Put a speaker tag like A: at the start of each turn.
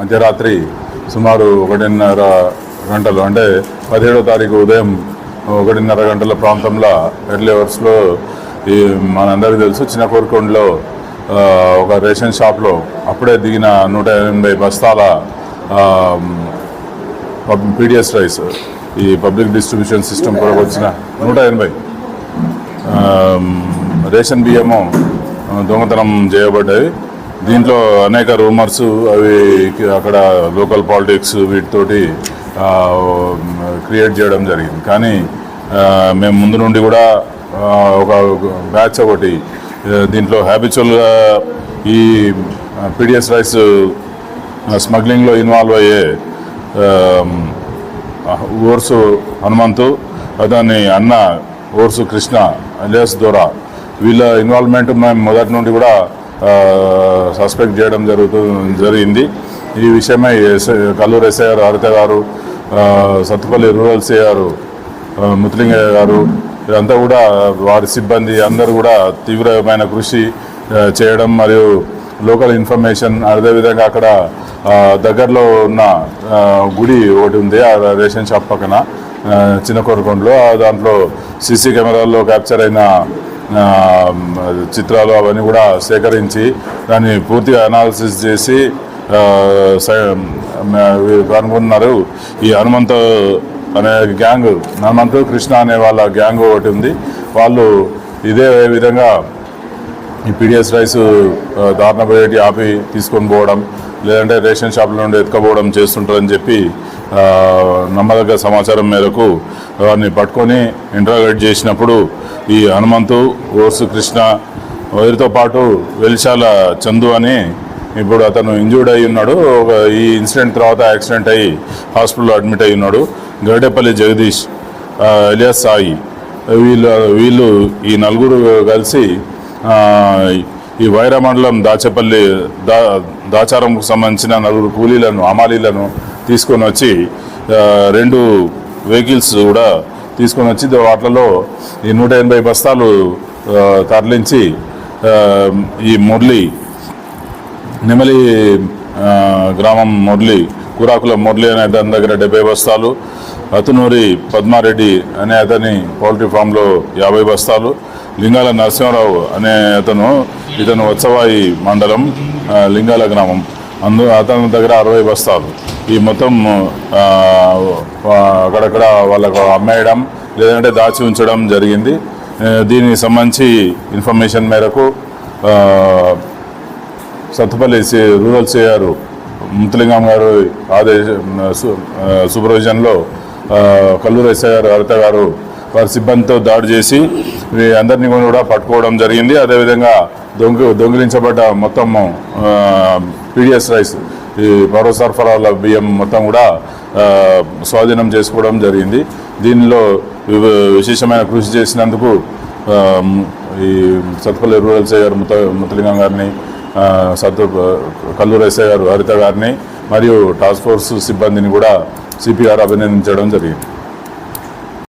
A: మధ్యరాత్రి సుమారు ఒకటిన్నర గంటలు అంటే పదిహేడో తారీఖు ఉదయం ఒకటిన్నర గంటల ప్రాంతంలో ఎర్లీ అవర్స్లో ఈ మనందరికీ తెలుసు చిన్న కోరుకొండలో ఒక రేషన్ షాప్లో అప్పుడే దిగిన నూట ఎనభై బస్తాల పీడిఎస్ రైస్ ఈ పబ్లిక్ డిస్ట్రిబ్యూషన్ సిస్టమ్ కొరకు వచ్చిన నూట ఎనభై. రేషన్ బియ్యము దొంగతనం చేయబడ్డాయి దీంట్లో అనేక రూమర్స్ అవి అక్కడ లోకల్ పాలిటిక్స్ వీటితోటి క్రియేట్ చేయడం జరిగింది. కానీ మేము ముందు నుండి కూడా ఒక బ్యాచ్ ఒకటి దీంట్లో హ్యాబిచువల్గా ఈ పీడిఎస్ రైస్ స్మగ్లింగ్లో ఇన్వాల్వ్ అయ్యే ఓర్సు హనుమంతు అతని అన్న ఓర్సు కృష్ణ అలియాస్ దోరా వీళ్ళ ఇన్వాల్వ్మెంట్ మేము మొదటి నుండి కూడా సస్పెక్ట్ చేయడం జరుగుతూ జరిగింది. ఈ విషయమై ఎస్- కల్లూరు ఎస్ఐ గారు హరిత గారు సత్తుపల్లి రూరల్ సిఐ గారు ముత్తులింగయ్య గారు ఇదంతా కూడా వారి సిబ్బంది అందరూ కూడా తీవ్రమైన కృషి చేయడం మరియు లోకల్ ఇన్ఫర్మేషన్ అదేవిధంగా అక్కడ దగ్గరలో ఉన్న గుడి ఒకటి ఉంది ఆ రేషన్ షాప్ పక్కన చిన్న కొరకొండలో దాంట్లో సీసీ కెమెరాల్లో క్యాప్చర్ అయిన చిత్రాలు అవన్నీ కూడా సేకరించి దాన్ని పూర్తిగా అనాలిసిస్ చేసి కనుగొన్నారు. ఈ హనుమంత అనే గ్యాంగ్ హనుమంతు కృష్ణ అనే వాళ్ళ గ్యాంగ్ ఒకటి ఉంది. వాళ్ళు ఇదే విధంగా ఈ పీడిఎస్ రైస్ దారుణ పోయేటి ఆపి తీసుకొని పోవడం లేదంటే రేషన్ షాపుల నుండి ఎత్తుకపోవడం చేస్తుంటారని చెప్పి నమ్మదగ్గ సమాచారం మేరకు వారిని పట్టుకొని ఇంట్రాగేట్ చేసినప్పుడు ఈ హనుమంతు ఓర్సు కృష్ణ వీరితో పాటు వెలిశాల చందు అని ఇప్పుడు అతను ఇంజూర్డ్ అయి ఉన్నాడు. ఈ ఇన్సిడెంట్ తర్వాత యాక్సిడెంట్ అయ్యి హాస్పిటల్లో అడ్మిట్ అయి ఉన్నాడు. గరిడేపల్లి జగదీష్ ఆ, ఎలియాస్ సాయి వీళ్ళు వీళ్ళు ఈ నలుగురు కలిసి ఈ వైరమండలం దాచేపల్లి దా దాచారంకు సంబంధించిన నలుగురు కూలీలను అమాలీలను తీసుకొని వచ్చి రెండు వెహికల్స్ కూడా తీసుకొని వచ్చి వాటిలో వాటిలలో ఈ నూట ఎనభై బస్తాలు తరలించి ఈ మురళి నెమలి గ్రామం మురళి కూరాకుల మురళి అనే అతని దగ్గర డెబ్బై బస్తాలు అతునూరి పద్మారెడ్డి అనే అతని పౌల్ట్రీ ఫామ్లో యాభై బస్తాలు లింగాల నరసింహారావు అనే అతను ఇతను వత్సవాయి మండలం లింగాల గ్రామం. అందు అతని దగ్గర అరవై బస్తాలు. ఈ మొత్తం అక్కడక్కడ వాళ్ళకు అమ్మేయడం లేదంటే దాచి ఉంచడం జరిగింది. దీనికి సంబంధించి ఇన్ఫర్మేషన్ మేరకు సత్తుపల్లి రూరల్ సిఆర్ ముత్తలింగం గారు ఆదేశ ఆ, సూపర్విజన్లో కల్లూరు ఎస్ఐ గారు హరిత గారు వారి సిబ్బందితో దాడి చేసి అందరినీ కూడా పట్టుకోవడం జరిగింది. అదేవిధంగా దొంగ దొంగిలించబడ్డ మొత్తం పీడిఎస్ రైస్ ఈ పౌర సరఫరాల బియ్యం మొత్తం కూడా స్వాధీనం చేసుకోవడం జరిగింది. దీనిలో విశేషమైన కృషి చేసినందుకు ఈ సత్పల్లి రూరల్ ఎస్ఐ గారు ముత ముత్తలింగం గారిని సత్తు కల్లూరు ఎస్ఐ గారు హరిత గారిని మరియు టాస్క్ ఫోర్స్ సిబ్బందిని కూడా సిపిఆర్ అభినందించడం జరిగింది.